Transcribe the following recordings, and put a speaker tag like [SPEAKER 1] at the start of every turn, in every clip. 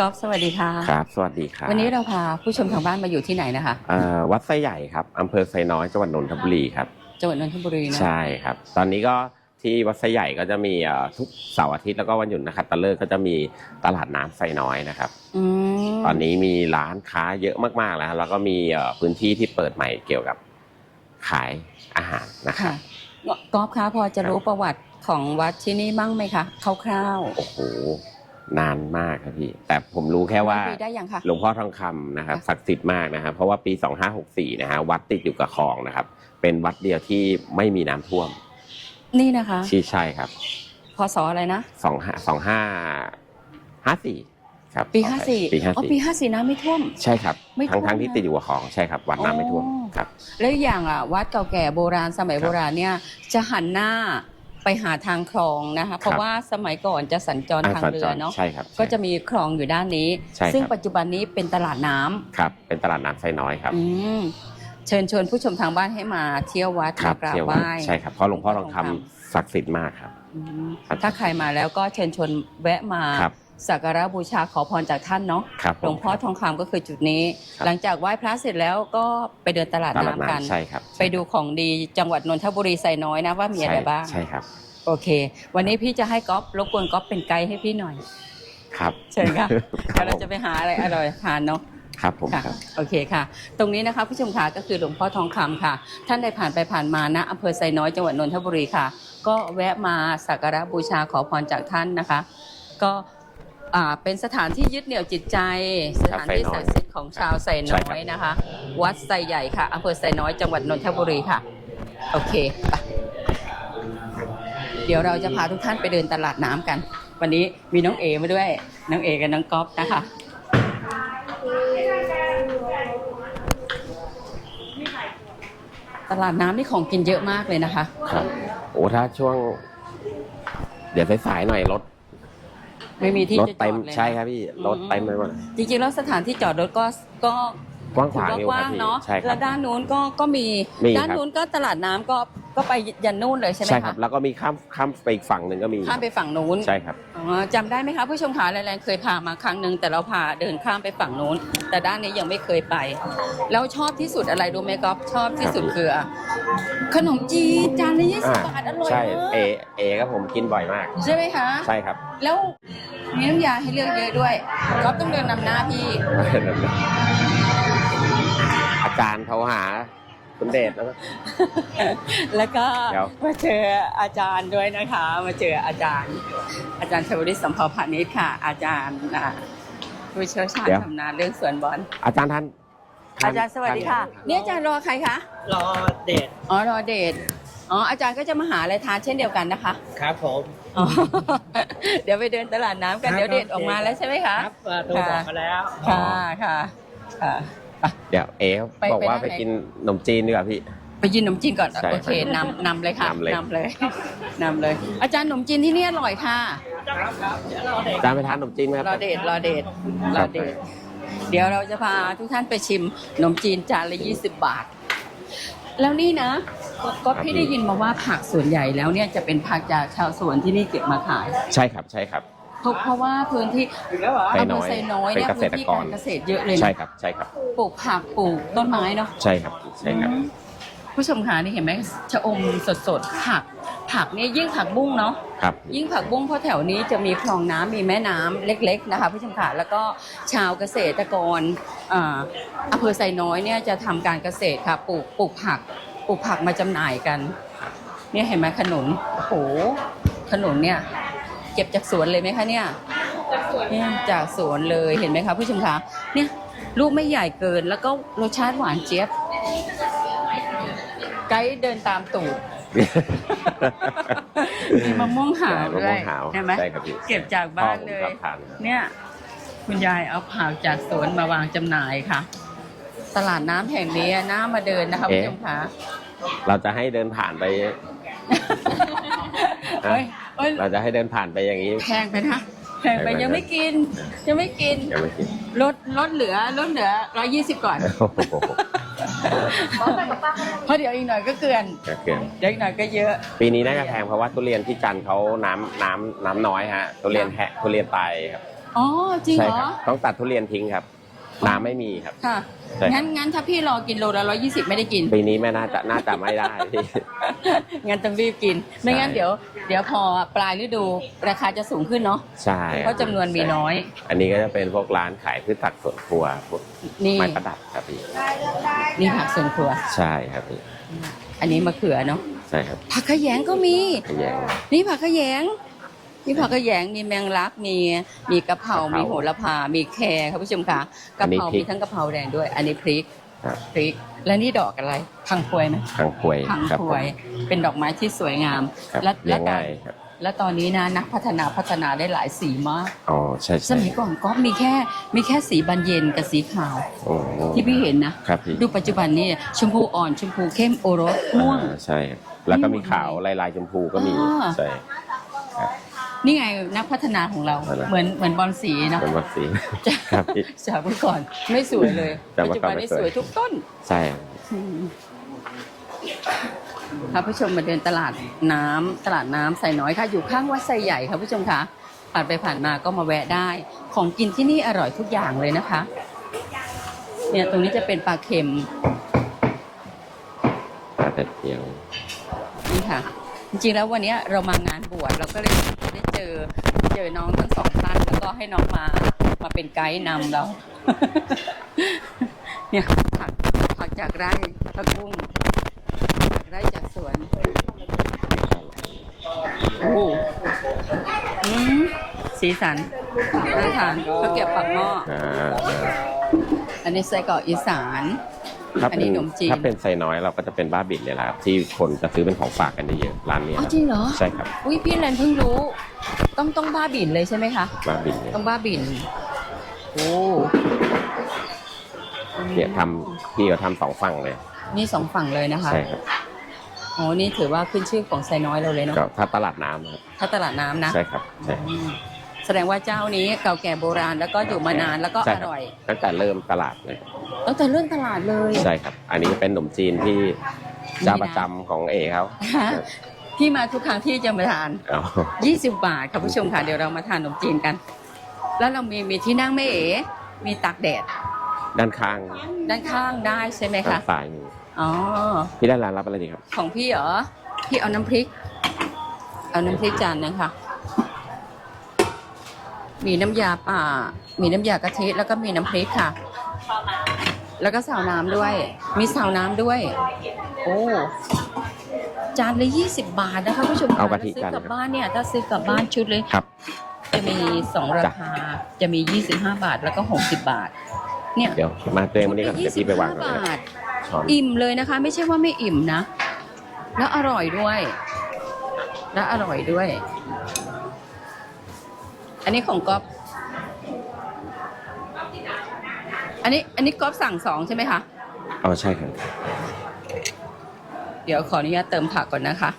[SPEAKER 1] ก๊อฟสวัสดีค่ะ
[SPEAKER 2] ครับ สวัสดีครับ
[SPEAKER 1] วันนี้เราพาผู้ชมทางบ้านมาอยู่ที่ไหนนะคะ
[SPEAKER 2] เอ่อวัดไซใหญ่ครับอำเภอไซน้อยจังหวัดนนทบุรีครับ
[SPEAKER 1] จังหวัดนนทบุรีนะ
[SPEAKER 2] ใช่ครับ ตอนนี้ก็ที่วัดไซใหญ่ก็จะมีเอ่อทุกเสาร์อาทิตย์แล้วก็วันหยุดนะครับตะเลิกก็จะมีตลาดน้ำไซน้อยนะครับ
[SPEAKER 1] อืม
[SPEAKER 2] ตอนนี้มีร้านค้าเยอะมากๆแล้วครับแล้วก็มีเอ่อพื้นที่ที่เปิดใหม่เกี่ยวกับขายอาหารนะครั
[SPEAKER 1] ค่ะ
[SPEAKER 2] บ
[SPEAKER 1] ก๊อฟคะพอจะรู้ประวัติของวัดที่นี่บ้างไหมคะคร่าว
[SPEAKER 2] โอ้โห นานมากครับพี่ แต่ผมรู้
[SPEAKER 1] ๆ
[SPEAKER 2] แค่ว่า
[SPEAKER 1] ปีได้ยังคะ
[SPEAKER 2] หลวงพ่อทองคำนะครับ
[SPEAKER 1] ค่ะ
[SPEAKER 2] ศักดิ์สิทธิ์มากนะครับ เพราะว่าปี 2564นะฮะวัดติดอยู่กับคลองนะครับ เป็นวัดเดียวที่ไม่มีน้ำท่วม
[SPEAKER 1] นี่นะคะ
[SPEAKER 2] ที่ใช่ครับ
[SPEAKER 1] พศอะไรนะ
[SPEAKER 2] 25 25 54ครับ
[SPEAKER 1] ปี
[SPEAKER 2] ขอ
[SPEAKER 1] ห้า
[SPEAKER 2] อภัย
[SPEAKER 1] สี่
[SPEAKER 2] ปี
[SPEAKER 1] อ๋อปีห้าสี่น้ำไม่ท่วม
[SPEAKER 2] 54ใช่ครับ
[SPEAKER 1] ไม่ท่วม
[SPEAKER 2] ทั้งทั้งที่
[SPEAKER 1] นะ
[SPEAKER 2] ติดอยู่กับคลองใช่ครับวัดน้ำไม่ท่วม
[SPEAKER 1] อ๋อ
[SPEAKER 2] ครับ
[SPEAKER 1] แล้วอย่างอะวัดเก่าแก่โบราณสมัย
[SPEAKER 2] ครับ
[SPEAKER 1] โบราณเนี่ยจะหันหน้า ไปหาทางคลองนะคะ เพราะว่าสมัยก่อนจะสัญจรทางเรือเนาะ
[SPEAKER 2] ใช่ครับ
[SPEAKER 1] ก็จะมีคลองอยู่ด้านนี้
[SPEAKER 2] ใช่ครับ
[SPEAKER 1] ซึ่งปัจจุบันนี้เป็นตลาดน้ำ
[SPEAKER 2] ครับ เป็นตลาดน้ำไซน้อยครับ
[SPEAKER 1] อืมเชิญชวนผู้ชมทางบ้านให้มาเที่ยววัด
[SPEAKER 2] ครั
[SPEAKER 1] มากราบ
[SPEAKER 2] เที่ยว
[SPEAKER 1] ไห
[SPEAKER 2] วัด
[SPEAKER 1] ว้
[SPEAKER 2] ใช่ครับเพราะหลวงพ่อทองคำศักดิ์สิทธิ์มากครับ
[SPEAKER 1] อืม
[SPEAKER 2] ครับ
[SPEAKER 1] ถ้าใครมาแล้วก็เชิญชวนแวะมา
[SPEAKER 2] ครับ
[SPEAKER 1] สักการะบูชาขอพรจากท่านเนาะ
[SPEAKER 2] ครับ
[SPEAKER 1] หลวงพ่อทองคำก็คือจุดนี้
[SPEAKER 2] ครับ
[SPEAKER 1] หลังจากไหว้พระเสร็จแล้วก็ไปเดินตลาด
[SPEAKER 2] ตลาด
[SPEAKER 1] น้ำกัน
[SPEAKER 2] น้ำใช่ครับ
[SPEAKER 1] ไปดูของดีจังหวัดนนทบุรีไซน้อยนะว่ามีอะไรบ้าง
[SPEAKER 2] ใช่ครับ
[SPEAKER 1] โอเค วันนี้พี่จะให้ก๊อฟรบกวนก๊อฟเป็นไกด์ให้พี่หน่อย
[SPEAKER 2] ครับ
[SPEAKER 1] เชิญค่ะ
[SPEAKER 2] ครั
[SPEAKER 1] เดี๋ยวเรา
[SPEAKER 2] บผม
[SPEAKER 1] จะไปหาอะไรอร่อยทานเนาะ
[SPEAKER 2] ครับผม
[SPEAKER 1] ค่ะ
[SPEAKER 2] ครับ
[SPEAKER 1] โอเคค่ะ ตรงนี้นะคะผู้ชมค่ะก็คือหลวงพ่อทองคำค่ะ ท่านได้ผ่านไปผ่านมานะอำเภอไซน้อยจังหวัดนนทบุรีค่ะ ก็แวะมาสักการะบูชาขอพรจากท่านนะคะ ก็ อ่าเป็นสถานที่ยึดเหนี่ยวจิตใจ สถานที่ศักดิ์สิทธิ์ของชาวไซน้อยนะคะ วัดไซใหญ่ค่ะอำเภอไซน้อยจังหวัดนนทบุรีค่ะ โอเคไปเดี๋ยวเราจะพาทุกท่านไปเดินตลาดน้ำกัน วันนี้มีน้องเอมาด้วย น้องเอกับน้องก๊อฟนะคะ ตลาดน้ำนี่ของกินเยอะมากเลยนะคะ
[SPEAKER 2] ครับ โอ้ถ้าช่วง เดี๋ยวสายๆหน่อยรถ
[SPEAKER 1] ไม่มีที่
[SPEAKER 2] รถ
[SPEAKER 1] จะจ
[SPEAKER 2] เต็
[SPEAKER 1] อ
[SPEAKER 2] ม
[SPEAKER 1] ดเลยนะ
[SPEAKER 2] ใช่ครับพี่รถเต็มไปหมด
[SPEAKER 1] จริงๆแล้วสถานที่จอดรถก็ก็
[SPEAKER 2] กว้างข
[SPEAKER 1] ถือ
[SPEAKER 2] วาง
[SPEAKER 1] ว่า
[SPEAKER 2] อยู่
[SPEAKER 1] ก
[SPEAKER 2] ค
[SPEAKER 1] ว้า
[SPEAKER 2] รับ
[SPEAKER 1] ง
[SPEAKER 2] พี่
[SPEAKER 1] เนาะ
[SPEAKER 2] ใช่ครั
[SPEAKER 1] แล้
[SPEAKER 2] บ
[SPEAKER 1] วด้านนู้นก็ก็มี
[SPEAKER 2] มีครับ
[SPEAKER 1] ด้านนู้นก็ตลาดน้ำก็ก็ไปยันนู่นเลยใช่ไหม
[SPEAKER 2] ใช่ครั
[SPEAKER 1] คะ
[SPEAKER 2] บ แล้วก็มีข้ามข้ามไปอีกฝั่งหนึ่งก็มี
[SPEAKER 1] ข้ามไปฝั่งนู้น
[SPEAKER 2] ใช่ครับ
[SPEAKER 1] อ๋อจำได้ไหมคะผู้ชมขาแรงๆเคยพามาครั้งหนึ่งแต่เราพาเดินข้ามไปฝั่งนู้น แต่ด้านนี้ยังไม่เคยไป แล้วชอบที่สุดอะไรรู้ไหมก๊อฟชอบที่สุดคืออะขนมจีนจานละยี่สิบบาทอร่อย
[SPEAKER 2] ใช่
[SPEAKER 1] มาก
[SPEAKER 2] เอเอก็ผมกินบ่อยมาก
[SPEAKER 1] ใช่ไหมคะ
[SPEAKER 2] ใช่ครับ
[SPEAKER 1] แล้วมีน้ำยาให้เลือกเยอะด้วยก๊อฟต้องเดินนำหน้าพี่
[SPEAKER 2] อาจารย์โทรหา คุณเดชแล้วก็
[SPEAKER 1] แล้วก็
[SPEAKER 2] เดี๋ยว
[SPEAKER 1] มาเจออาจารย์ด้วยนะคะ มาเจออาจารย์ อาจารย์ชวลิตสัมภาวพานิชค่ะ อาจารย์อ่าผู้เชี่ยวชาญชำนาญเรื่องสวนบอล
[SPEAKER 2] อาจารย์ท่านท่น
[SPEAKER 1] อาจารย์สวัสดีค่ะ
[SPEAKER 2] ท่า
[SPEAKER 1] นี่อาจารย์รอใครคะ
[SPEAKER 3] รอเดท
[SPEAKER 1] อ๋อรอเดทอ๋ออาจารย์ก็จะมาหาอะไรทานเช่นเดียวกันนะคะ
[SPEAKER 3] ครับผม
[SPEAKER 1] อ๋อเดี๋ยวไปเดินตลาดน้ำกัน
[SPEAKER 3] ครับ
[SPEAKER 1] เดี๋ยวเดทออกมาแล้วใช่ไหมคะ
[SPEAKER 3] ครับเอ่อโทรบอกมาแล้ว
[SPEAKER 1] ค่ะค่ะค่ะ
[SPEAKER 2] เดี๋ยวเอ
[SPEAKER 1] ไป
[SPEAKER 2] บอกว่า
[SPEAKER 1] ไป
[SPEAKER 2] ไป
[SPEAKER 1] ได้ไหน
[SPEAKER 2] กินขนมจีนดีกว่าพี่
[SPEAKER 1] ไปยินขนมจีนก่อน
[SPEAKER 2] ใช่
[SPEAKER 1] โอเคนำนำเลยค่ะ
[SPEAKER 2] นำเลย
[SPEAKER 1] นำเลยนำเลย อาจารย์ขนมจีนที่นี่อร่อยค่ะ
[SPEAKER 2] อาจารย์ไปทานขนมจีนไหมครับ
[SPEAKER 1] รอเดทรอเดทรอเดทเดี๋ยวเราจะพาทุกท่านไปชิมขนมจีนจานละ20บาท แล้วนี่นะก็ก็พี่ได้ยินมาว่าผักส่วนใหญ่แล้วเนี่ยจะเป็นผักจากชาวสวนที่นี่เก็บมาขาย
[SPEAKER 2] ใช่ครับใช่ครับ
[SPEAKER 1] เพราะเพราะว่าพื้นที่
[SPEAKER 3] อีกแล้วเหรอ
[SPEAKER 2] ไซ
[SPEAKER 1] อำ
[SPEAKER 2] น้
[SPEAKER 1] เภอ
[SPEAKER 2] อย
[SPEAKER 1] ไซน้อย
[SPEAKER 2] เป็น
[SPEAKER 1] เนี่ย
[SPEAKER 2] เกษ
[SPEAKER 1] พื้น
[SPEAKER 2] ตร
[SPEAKER 1] ที่
[SPEAKER 2] ก
[SPEAKER 1] การรเกษตรเยอะเลย
[SPEAKER 2] ใช่
[SPEAKER 1] นะครับ
[SPEAKER 2] ใช่ครับ
[SPEAKER 1] ปลูกผักปลูกต้นไม้เนาะ
[SPEAKER 2] ใช่ครับ ใช่ครับ
[SPEAKER 1] อืมผู้ชมคะนี่เห็นไหมชะอมสดๆผัก ผักเนี่ยยิ่งผักบุ้งเนาะ
[SPEAKER 2] ครับ
[SPEAKER 1] ยิ่งผักบุ้งเพราะแถวนี้จะมีคลองน้ำมีแม่น้ำเล็ก ๆนะคะผู้ชมค่ะแล้วก็ชาวเกษตรกรอ่าอำเภอไซน้อยเนี่ยจะทำการเกษตรค่ะปลูกปลูกผักปลูกผักมาจำหน่ายกัน เนี่ยเห็นไหมขนุนโอ้โหขนุนเนี่ย เก็บจากสวนเลยไหมคะเนี่ยเนี่ยจากสวนเลยเห็นไหมคะผู้ชมคะเนี่ยลูกไม่ใหญ่เกินแล้วก็รสชาติหวานเจี๊ยบ ไกด์เดินตามตูดมีมะม่วงหาว
[SPEAKER 2] มะ
[SPEAKER 1] ด้
[SPEAKER 2] ม่
[SPEAKER 1] ว
[SPEAKER 2] วยงหาว
[SPEAKER 1] ใช่ไหม
[SPEAKER 2] ใช่ครับพี่
[SPEAKER 1] เก็บจากบ้านเล
[SPEAKER 2] พ่อผมช
[SPEAKER 1] ย
[SPEAKER 2] อบทาน
[SPEAKER 1] เนี่ย คุณยายเอาผักจากสวนมาวางจำหน่ายค่ะ ตลาดน้ำแห่งนี้น่ามาเดินนะคะผู้ชมคะ
[SPEAKER 2] เราจะให้เดินผ่านไป
[SPEAKER 1] เฮ้ยเฮ้ย
[SPEAKER 2] เราจะให้เดินผ่านไปอย่างนี้
[SPEAKER 1] แพงไปนะแพงไป
[SPEAKER 2] แพงไป
[SPEAKER 1] ยังไม่กิน ยังไม่กิน
[SPEAKER 2] ยังไม่กิน
[SPEAKER 1] ลดลดเหลือลดเหลือร้อยี่สิบก่อน
[SPEAKER 2] โอ้โห
[SPEAKER 1] เพราะเดี๋ยวอีกหน่อยก็เกลือน
[SPEAKER 2] ก็เกิน
[SPEAKER 1] เดี๋ยวอีกหน่อยก็เยอะ
[SPEAKER 2] ปีนี้น่าจะแพงเพราะว่าทุเรียนที่จันทร์เขาน้ำน้ำน้ำน้อยฮะทุเรียนแหะทุเรียนตายครับ
[SPEAKER 1] อ๋อจริง
[SPEAKER 2] ใช่
[SPEAKER 1] เหร
[SPEAKER 2] ค
[SPEAKER 1] อ
[SPEAKER 2] รับต้องตัดทุเรียนทิ้งครับ น้ำไม่มีครับ
[SPEAKER 1] ค่ะ
[SPEAKER 2] ใช่ครับ
[SPEAKER 1] งั้นงั้นถ้าพี่รอกินโลละร้อยี่สิบไม่ได้กิน
[SPEAKER 2] ปีนี้แม่น่าจะน่าจะไม่ได้พี่
[SPEAKER 1] งั้นต้องรีบกิน ไม่งั้น
[SPEAKER 2] ใช่
[SPEAKER 1] เดี๋ยว เดี๋ยวพอปลายฤดูราคาจะสูงขึ้นเนาะ
[SPEAKER 2] ใช่
[SPEAKER 1] เพราะจำนวนมีน้อย
[SPEAKER 2] อันนี้ก็จะเป็นพวกร้านขายพืชผักสวนครัวพวก
[SPEAKER 1] นี่
[SPEAKER 2] ไม้ประดับครับพี่
[SPEAKER 1] นี่ผักสวนครัว
[SPEAKER 2] ใช่ครับพี่
[SPEAKER 1] อันนี้มะเขือเนาะ
[SPEAKER 2] ใช่ครับ
[SPEAKER 1] ผักขยงก็มี
[SPEAKER 2] ขยง
[SPEAKER 1] นี่ผักขยง นี่ผักขยงมีแมงลักมีมีกะเพรากะ
[SPEAKER 2] เพรามี
[SPEAKER 1] มีโหระพา มีแครครับผู้ชมค่ะกะเพรา
[SPEAKER 2] อันนี้พริ
[SPEAKER 1] มี
[SPEAKER 2] ก
[SPEAKER 1] ทั้งกะเพราแดงด้วย อันนี้พริก
[SPEAKER 2] ครับ
[SPEAKER 1] พริก และนี่ดอกอะไรพังพวยไหม
[SPEAKER 2] ทางควย
[SPEAKER 1] พัง
[SPEAKER 2] ครับ
[SPEAKER 1] พ
[SPEAKER 2] ผ
[SPEAKER 1] ว
[SPEAKER 2] ม
[SPEAKER 1] ยเป็นดอกไม้ที่สวยงาม
[SPEAKER 2] ครับ
[SPEAKER 1] และ
[SPEAKER 2] เลี้
[SPEAKER 1] และ
[SPEAKER 2] ยง
[SPEAKER 1] ตอน
[SPEAKER 2] ง่ายครับ
[SPEAKER 1] และตอนนี้นะนักพัฒนาพัฒนาได้หลายสีมาก
[SPEAKER 2] อ๋อใช่
[SPEAKER 1] ส
[SPEAKER 2] ใช่
[SPEAKER 1] มัยก่อนก็มีแค่มีแค่สีบานเย็นกับสีขาว
[SPEAKER 2] โอ้โห
[SPEAKER 1] ที่พี่เห็นนะ
[SPEAKER 2] ครับพี่
[SPEAKER 1] ดูปัจจุบันนี่ชมพูอ่อนชมพูเข้มโอรสม่วง
[SPEAKER 2] อ่าใช่ครับแล้วก็มีขาวลายลายๆชมพูก็มี
[SPEAKER 1] อ่า
[SPEAKER 2] ใช่ครับ
[SPEAKER 1] นี่ไงนักพัฒนาของเรา
[SPEAKER 2] อะไร
[SPEAKER 1] เหมือนเหมือนบอลสีเนาะ
[SPEAKER 2] เป็นวัคซีน
[SPEAKER 1] จาก
[SPEAKER 2] ครับพี่
[SPEAKER 1] จากเมื่อก่อนไม่สวยเลย
[SPEAKER 2] จาก
[SPEAKER 1] ปัจ
[SPEAKER 2] เมื่อ
[SPEAKER 1] จุ
[SPEAKER 2] ก่อ
[SPEAKER 1] บั
[SPEAKER 2] น
[SPEAKER 1] น
[SPEAKER 2] ไม่
[SPEAKER 1] นี้
[SPEAKER 2] สวย
[SPEAKER 1] สวยทุกต้น
[SPEAKER 2] ใช่
[SPEAKER 1] อืมค่ะผู้ชมมาเดินตลาดน้ำตลาดน้ำใส่น้อยค่ะ อยู่ข้างวัดไซใหญ่ค่ะผู้ชมคะผ่านไปผ่านมาก็มาแวะได้ ของกินที่นี่อร่อยทุกอย่างเลยนะคะ เนี่ยตรงนี้จะเป็นปลาเค็ม
[SPEAKER 2] ปลาแต่เดียว
[SPEAKER 1] นี่ค่ะ จริงๆแล้ววันเนี้ยเรามางานบวชเราก็เลยได้เจอเจอน้องทั้งสองท่านแล้วก็ให้น้องมามาเป็นไกด์นำเรา เนี่ยผักผักจากไร่ผักบุ้งจากไร่จากสวนโอ้โหอืมสีสันน่าทานข้าวเกรี๊ยวปากหม้อ
[SPEAKER 2] อ่า
[SPEAKER 1] อันนี้ไส้กรอกอีสาน
[SPEAKER 2] ถ้า
[SPEAKER 1] อัน
[SPEAKER 2] เป็
[SPEAKER 1] นี้
[SPEAKER 2] น
[SPEAKER 1] ขนมจีน
[SPEAKER 2] ถ้าเป็นไซน้อยเราก็จะเป็นบ้าบินเนี่ยแหละครับที่คนจะซื้อเป็นของฝากกันเยอะๆร้านเนี้ย
[SPEAKER 1] อ๋อ
[SPEAKER 2] ครับ
[SPEAKER 1] จริงเหรอ
[SPEAKER 2] ใช่ครับ
[SPEAKER 1] อุ้ยพี่แลนเพิ่งรู้ ต้องต้องบ้าบินเลยใช่ไหมคะ
[SPEAKER 2] บ้าบินเนี่ย
[SPEAKER 1] ต้องบ้าบินโอ้
[SPEAKER 2] เนี่ยทำพี่ก็ทำสองฝั่งเลย
[SPEAKER 1] นี่สองฝั่งเลยนะคะ
[SPEAKER 2] ใช่ครับ
[SPEAKER 1] อ๋อนี่ถือว่าขึ้นชื่อของไซน้อยเราเลยเนาะ
[SPEAKER 2] ก็ถ้าตลาดน้ำครับ
[SPEAKER 1] ถ้าตลาดน้ำนะ
[SPEAKER 2] ใช่ครับใช่
[SPEAKER 1] อืม แสดงว่าเจ้านี้เก่าแก่โบราณแล้วก็อยู่มานานแล้วก็
[SPEAKER 2] ใช่
[SPEAKER 1] อ
[SPEAKER 2] ครับ
[SPEAKER 1] ร่อย
[SPEAKER 2] ตั้งแต่เริ่มตลาดเลย
[SPEAKER 1] ตั้งแต่เรื่องตลาดเลย
[SPEAKER 2] ใช่ครับ อันนี้เป็นขนมจีนที่เจ้าประจำของเอเขา
[SPEAKER 1] ฮะที่มาทุกครั้งที่จะมาทาน
[SPEAKER 2] เอา
[SPEAKER 1] 20 บาทค่ะผู้ชมค่ะเดี๋ยวเรามาทานขนมจีนกัน แล้วเรามีมีที่นั่งไม่เอ๋มีตากแดด
[SPEAKER 2] ด้านข้าง
[SPEAKER 1] ด้านข้างได้ใช่ไหม
[SPEAKER 2] ด้า
[SPEAKER 1] คะ
[SPEAKER 2] นซ้ายมือ
[SPEAKER 1] อ๋อ
[SPEAKER 2] พี่ได้ร้านรับอะไรดีครับ
[SPEAKER 1] ของพี่เหรอพี่เอาน้ำพริก เอาน้ำพริกจานนึงค่ะ มีน้ำยาป่า มีน้ำยากะทิแล้วก็มีน้ำพริกค่ะ แล้วก็สาวน้ำด้วย มีสาวน้ำด้วย โอ้จานละยี่สิบบาทนะคะผู้ชม
[SPEAKER 2] เอากะทิ
[SPEAKER 1] ถ้ซื้อกลับ
[SPEAKER 2] จาน
[SPEAKER 1] บ้านเนี่ย ถ้าซื้อกลับบ้านชุดเลย
[SPEAKER 2] ครับ
[SPEAKER 1] จะมีสองราคา จะมียี่สิบห้าบาทแล้วก็หกสิบบาท เนี่ย
[SPEAKER 2] เดี๋ยวมาตัวเองวันนี้ก่อนเดี๋ยวพี่ไปวางก่อน
[SPEAKER 1] 25
[SPEAKER 2] นะ
[SPEAKER 1] บาท
[SPEAKER 2] ช้อน
[SPEAKER 1] อิ่มเลยนะคะ ไม่ใช่ว่าไม่อิ่มนะ แล้วอร่อยด้วย แล้วอร่อยด้วย อันนี้ของก๊อฟอันนี้อันนี้ก๊อฟสั่งสองใช่ไหมคะ
[SPEAKER 2] อ๋อใช่ครับ
[SPEAKER 1] เดี๋ยวขออนุญาตเติมผักก่อนนะคะ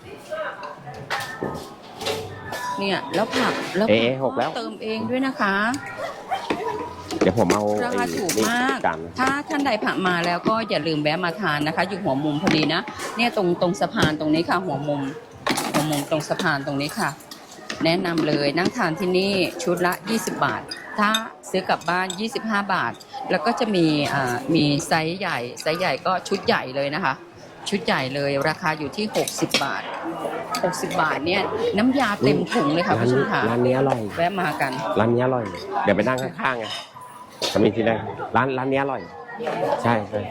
[SPEAKER 1] เนี่ยแล้วผักแล้วผั
[SPEAKER 2] เอ๊ะหกแล้ว
[SPEAKER 1] เติมเองด้วยนะคะ
[SPEAKER 2] เดี๋ยวผมเอา
[SPEAKER 1] ราคา
[SPEAKER 2] ไอ้
[SPEAKER 1] ถูก
[SPEAKER 2] นี่
[SPEAKER 1] มาก
[SPEAKER 2] จาน
[SPEAKER 1] ถ้าท่านใดผ่านมาแล้วก็อย่าลืมแวะมาทานนะคะ อยู่หัวมุมพอดีนะ เนี่ยตรงตรงสะพานตรงนี้ค่ะ หัวมุม หัวมุมตรงสะพานตรงนี้ค่ะ แนะนำเลยนั่งทานที่นี่ชุดละ 20 บาท ถ้าซื้อกลับบ้าน 25 บาท แล้วก็จะมีอ่ามีไซส์ใหญ่ไซส์ใหญ่ก็ชุดใหญ่เลยนะคะ ชุดใหญ่เลยราคาอยู่ที่ 60 บาท 60 บาทเนี่ยน้ำยาเต็มถุงเลยค่ะ
[SPEAKER 2] ร้าน
[SPEAKER 1] ผู้ช
[SPEAKER 2] นี้
[SPEAKER 1] มค่ะ
[SPEAKER 2] ร้านนี้อร่อย
[SPEAKER 1] แวะมากัน
[SPEAKER 2] ร้านนี้อร่อย เดี๋ยวไปนั่งข้างๆไงจะมีที่นั่งร้านร้านนี้อร่อย ใช่ใช่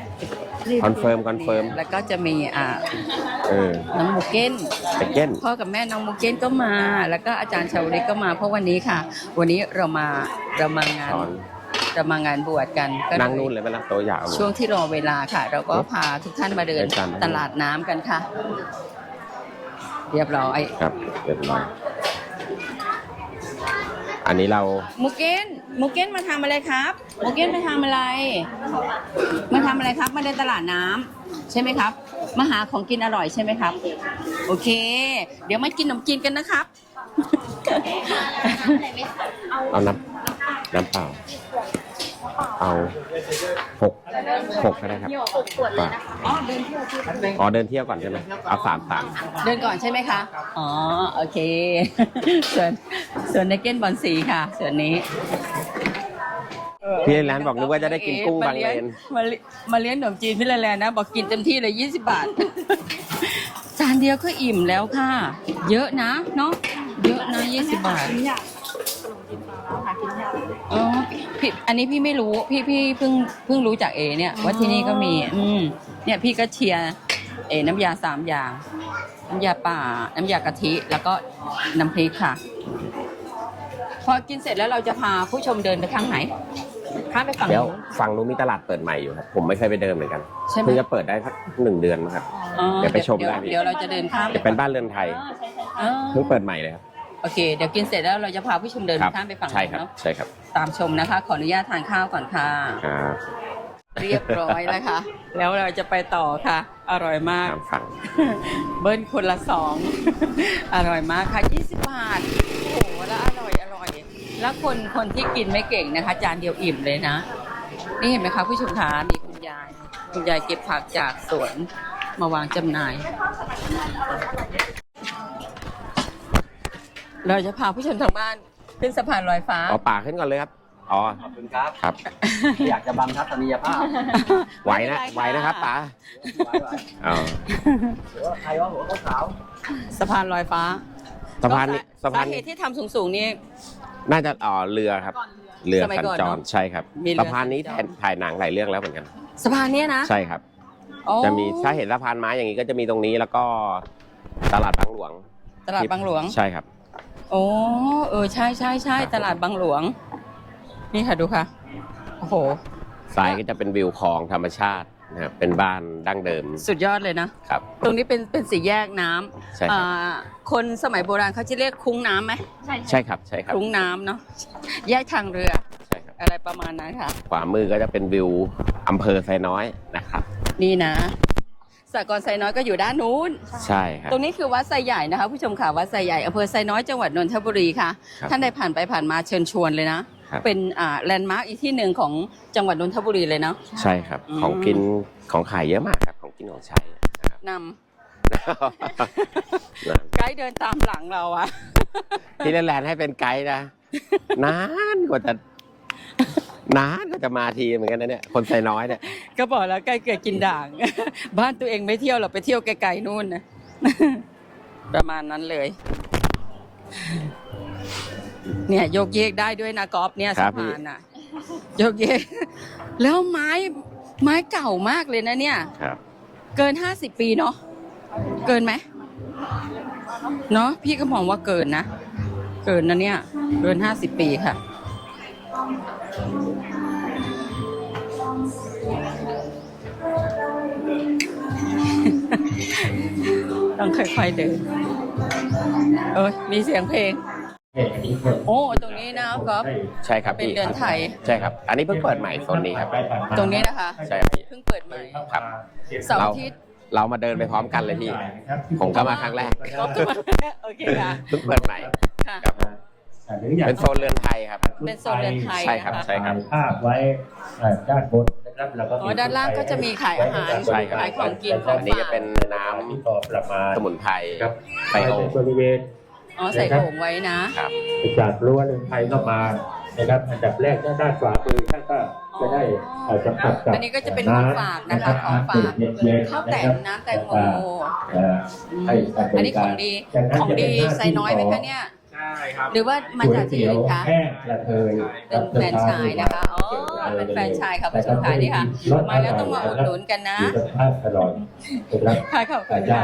[SPEAKER 2] คอนเฟิร์มคอนเฟิร์ม
[SPEAKER 1] แล้วก็จะมีอ่า
[SPEAKER 2] เออ
[SPEAKER 1] น้องหมูเก้น
[SPEAKER 2] ไปเก้น
[SPEAKER 1] พ่อกับแม่น้องหมูเก้นก็มา แล้วก็อาจารย์ชาวลิตก็มาเพราะวันนี้ค่ะ วันนี้เรามาเรามางาน
[SPEAKER 2] สอน
[SPEAKER 1] เรามางานบวชกันก็
[SPEAKER 2] นั่งนู่นเลยไหมล่ะโต๊ะยาว
[SPEAKER 1] ช่วงที่รอเวลาค่ะ เราก็พาทุกท่านมาเดิน
[SPEAKER 2] เดินตาม
[SPEAKER 1] ตลาดน้ำกันค่ะ เรียบร้อย
[SPEAKER 2] ครับเรียบร้อยอันนี้เรา
[SPEAKER 1] หมูเก้น หมูเก้นมาทำอะไรครับหมูเก้นมาทำอะไร มาทำอะไรครับมาเดินตลาดน้ำใช่ไหมครับ มาหาของกินอร่อยใช่ไหมครับ โอเค เดี๋ยวมากินขนมจีนกันนะครับ
[SPEAKER 2] เอาน้ำน้ำเปล่า เอาหกหกก็ได้ครับป่ะอ๋อเดินเที่ยวก่อนใช่ไหมเอาสามสาม
[SPEAKER 1] เดินก่อนใช่ไหมคะ อ๋อ โอเค ส่วนส่วนในเก้นบอลสีค่ะ ส่วนนี้
[SPEAKER 2] พี่ร้านบอกนึกว่าจะได้กินกุ้งบางเลน
[SPEAKER 1] มาเลี้ยงมาเลี้ยงขนมจีนพี่ละแลนนะ บอกกินเต็มที่เลยยี่สิบบาท จานเดียวก็อิ่มแล้วค่ะ เยอะนะเนาะเยอะนะยี่สิบบาทอ๋อพี่อันนี้พี่ไม่รู้พี่พี่เพิ่งเพิ่งรู้จากเอ เนี่ยว่าที่นี่ก็มี อืมเนี่ยพี่ก็เชียร์เอน้ำยาสามอย่าง น้ำยาป่า น้ำยากะทิแล้วก็น้ำพริกค่ะ พอกินเสร็จแล้วเราจะพาผู้ชมเดินไปทางไหน ข้ามไปฝั่ง
[SPEAKER 2] เดี๋ยว
[SPEAKER 1] นู้น
[SPEAKER 2] ฝั่งนู้นมีตลาดเปิดใหม่อยู่ครับ ผมไม่เคยไปเดินเหมือนกัน
[SPEAKER 1] ใช่ไหม
[SPEAKER 2] เพิ่งจะเปิดได้สักหนึ่งเดือนมั้งครับ
[SPEAKER 1] อ๋อ
[SPEAKER 2] เดี๋ยวไปชม
[SPEAKER 1] เดี๋ยว
[SPEAKER 2] ได้พี่
[SPEAKER 1] เดี๋ยวเราจะเดินข้าม
[SPEAKER 2] จะเป็นบ้านเรือนไทย
[SPEAKER 1] อ๋อ
[SPEAKER 2] เพิ่งเปิดใหม่เลยครับ
[SPEAKER 1] โอเค เดี๋ยวกินเสร็จแล้วเราจะพาผู้ชมเดิน
[SPEAKER 2] ครับ
[SPEAKER 1] ข้ามไปฝั่ง
[SPEAKER 2] ใช่
[SPEAKER 1] นู้น
[SPEAKER 2] ครับ
[SPEAKER 1] เนาะ
[SPEAKER 2] ใช่ครับ
[SPEAKER 1] ตามชมนะคะ ขออนุญาตทานข้าวก่อนค่ะ
[SPEAKER 2] ครับ
[SPEAKER 1] เรียบร้อยแล้วค่ะ แล้วเราจะไปต่อค่ะ อร่อยมาก
[SPEAKER 2] ตามฝั่ง
[SPEAKER 1] เบิ้ลคนละสอง อร่อยมากค่ะ 20 บาท โอ้โห แล้วอร่อย อร่อย แล้วคนคนที่กินไม่เก่งนะคะ จานเดียวอิ่มเลยนะ นี่เห็นไหมคะผู้ชมคะมีคุณยาย คุณยายเก็บผักจากสวนมาวางจำหน่าย เราจะพาผู้ชมทางบ้านขึ้นสะพานลอยฟ้า
[SPEAKER 2] เอาป่าขึ้นก่อนเลยครับ อ๋อ
[SPEAKER 3] ขอบคุณครับ
[SPEAKER 2] ครับ
[SPEAKER 3] อยากจะบังทัศนียภาพ
[SPEAKER 2] ไหวนะ ไหวนะครับป่าอ๋อ
[SPEAKER 3] หรือว่าใครว่าหัวขาว
[SPEAKER 1] สะพานลอยฟ้า
[SPEAKER 2] สะพานนี้
[SPEAKER 1] ก็
[SPEAKER 2] สะพาน
[SPEAKER 1] สาเหตุที่ทำสูงๆนี่
[SPEAKER 2] น่าจะอ๋อเรือครับเรือ
[SPEAKER 1] สมัย
[SPEAKER 2] สัญ
[SPEAKER 1] ก่อน
[SPEAKER 2] จ
[SPEAKER 1] เน
[SPEAKER 2] ร
[SPEAKER 1] อะ
[SPEAKER 2] ใช่ครับ
[SPEAKER 1] มีเรือ
[SPEAKER 2] สะพานนี้
[SPEAKER 1] สัญจร
[SPEAKER 2] แทนถ่ายหนังหลายเรื่องแล้วเหมือนกัน
[SPEAKER 1] สะพานเนี้ยนะ
[SPEAKER 2] ใช่ครับ
[SPEAKER 1] อ๋อ
[SPEAKER 2] จะมีถ้าเห็นสะพานไม้อย่างนี้ก็จะมีตรงนี้แล้วก็ตลาดบางหลวง
[SPEAKER 1] ตลาดบางหลวง
[SPEAKER 2] ใช่ครับ
[SPEAKER 1] โอ้เออใช่ใช่ใช่
[SPEAKER 2] ครับ
[SPEAKER 1] ตลาดบางหลวง นี่ค่ะดูค่ะ โอ้โห
[SPEAKER 2] ซ้ายก็จะเป็นวิวคลองธรรมชาติ นะครับเป็นบ้านดั้งเดิม
[SPEAKER 1] สุดยอดเลยนะ
[SPEAKER 2] ครับ
[SPEAKER 1] ตรงนี้เป็นเป็นสี่แยกน้ำ
[SPEAKER 2] ใช่ครับ
[SPEAKER 1] อ่าคนสมัยโบราณเขาจะเรียกคุ้งน้ำไหม
[SPEAKER 2] ใช่ครับใช่ครับ
[SPEAKER 1] คุ้งน้ำเนาะแยกทางเรือ
[SPEAKER 2] ใช่ครับ
[SPEAKER 1] อะไรประมาณนั้นค่ะ
[SPEAKER 2] ขวามือก็จะเป็นวิวอำเภอไซน้อยนะครับ
[SPEAKER 1] นี่นะสากลไซน้อยก็อยู่ด้านนู้น
[SPEAKER 2] ใช่ครับ
[SPEAKER 1] ตรงนี้คือวัดไซใหญ่นะคะ ผู้ชมค่ะวัดไซใหญ่อำเภอไซน้อยจังหวัดนนทบุรีค่ะ
[SPEAKER 2] ครับ
[SPEAKER 1] ท่านใดผ่านไปผ่านมาเชิญชวนเลยนะ
[SPEAKER 2] ครับ
[SPEAKER 1] เป็นอ่าแลนด์มาร์กอีกที่หนึ่งของจังหวัดนนทบุรีเลยเนาะ
[SPEAKER 2] ใช่ครับ
[SPEAKER 1] อืม
[SPEAKER 2] ของกินของขายเยอะมากครับ ของกินของใช้นะครับ
[SPEAKER 1] นำไกด์เดินตามหลังเราอะ
[SPEAKER 2] ที่แลนด์ให้เป็นไกด์นะ นานกว่าจะนานกว่าจะมาทีเหมือนกันนะเนี่ย คนไซน้อยเนี่ย
[SPEAKER 1] ก็บอกแล้วใกล้เกิดกินด่าง บ้านตัวเองไม่เที่ยวเราไปเที่ยวไกลๆนู่นนะ ประมาณนั้นเลย เนี่ยโยกเยกได้ด้วยนะกอล์ฟเนี่ย
[SPEAKER 2] ครั
[SPEAKER 1] สะ
[SPEAKER 2] บพี่
[SPEAKER 1] พานอะโยกเยก แล้วไม้ไม้เก่ามากเลยนะเนี่ย
[SPEAKER 2] ครับ
[SPEAKER 1] เกินห้าสิบปีเนาะเกินไหมเนาะพี่ก็มองว่าเกินนะเกินนะเนี่ย เกินห้าสิบปีค่ะ ต้องค่อยๆเดินเออมีเสียงเพลง โอ้ตรงนี้นะก๊อฟ
[SPEAKER 2] ใช่ครับ
[SPEAKER 1] เป็น
[SPEAKER 2] พี่
[SPEAKER 1] เดือนไทย
[SPEAKER 2] ใช่ครับ อันนี้เพิ่งเปิดใหม่โซนนี้ครับ
[SPEAKER 1] ตรงนี้นะคะ
[SPEAKER 2] ใช่ครับพี่
[SPEAKER 1] เพิ่งเปิดใหม่
[SPEAKER 2] ครับ
[SPEAKER 1] เสาร์อาทิตย์
[SPEAKER 2] เรามาเดินไปพร้อมกันเลยพี่ ผมก็มาครั้งแรก
[SPEAKER 1] ก๊อฟก็มาโอเคค่ะ
[SPEAKER 2] เพิ่งเปิดใหม่
[SPEAKER 1] ค่ะ
[SPEAKER 2] ครับเป็นโซนเรือนไทยครับ
[SPEAKER 1] เป็นโซนเรือนไทย
[SPEAKER 2] ใช่ครับ
[SPEAKER 1] นะคะ
[SPEAKER 2] ใช่ครับ
[SPEAKER 4] ภาพไว้เอ่อด้านบนนะครับแล้วก็
[SPEAKER 1] อ๋อด้านล่างก็จะมีขายอาหาร
[SPEAKER 2] ใช่ครับ
[SPEAKER 1] ขายของกินของ
[SPEAKER 2] อันนี้
[SPEAKER 1] ฝา
[SPEAKER 2] จะ
[SPEAKER 1] ก
[SPEAKER 2] เป็นน้ำ
[SPEAKER 4] ที่ต่อประมาณ
[SPEAKER 2] สมุนไพร
[SPEAKER 4] ครับ
[SPEAKER 2] ไบโอ
[SPEAKER 4] ในบริเวณ
[SPEAKER 1] อ๋อใส่โอ่งไว้นะ
[SPEAKER 2] ครับ
[SPEAKER 4] จากรั้วเรือนไทยเข้ามานะครับอันดับแรกด้านขวามือท่านก็จะได้เอ่อสัมผัสกับ
[SPEAKER 1] อันนี้ก็จะเป็นของฝากนะคะของฝาก
[SPEAKER 4] เย็นๆ
[SPEAKER 1] ข้าวแต่นน้ำแตงโม
[SPEAKER 4] เอ่อให้การบ
[SPEAKER 1] อัน
[SPEAKER 4] ริ
[SPEAKER 1] นี้ข
[SPEAKER 4] กา
[SPEAKER 1] อ
[SPEAKER 4] รง
[SPEAKER 1] ดี
[SPEAKER 4] จากนั้น
[SPEAKER 1] ของ
[SPEAKER 4] จะเป็
[SPEAKER 1] ดี
[SPEAKER 4] นหน้า
[SPEAKER 1] ใส่น้อยไหมคะเนี่ย
[SPEAKER 3] ใช่ครับ
[SPEAKER 1] หรือว่ามาจากที่อื่นคะ
[SPEAKER 4] แห้งกระเทย
[SPEAKER 1] เป็นแฟรนไชส์นะคะอ๋อ เป็นแฟรนไชส์ค่ะผู้ชมค่ะนี่ค่ะมาแล้วต้องมาอุดหนุนกันนะ
[SPEAKER 4] มีคุณภาพตลอดนะครับ
[SPEAKER 1] ค่ะขอบคุณค่ะ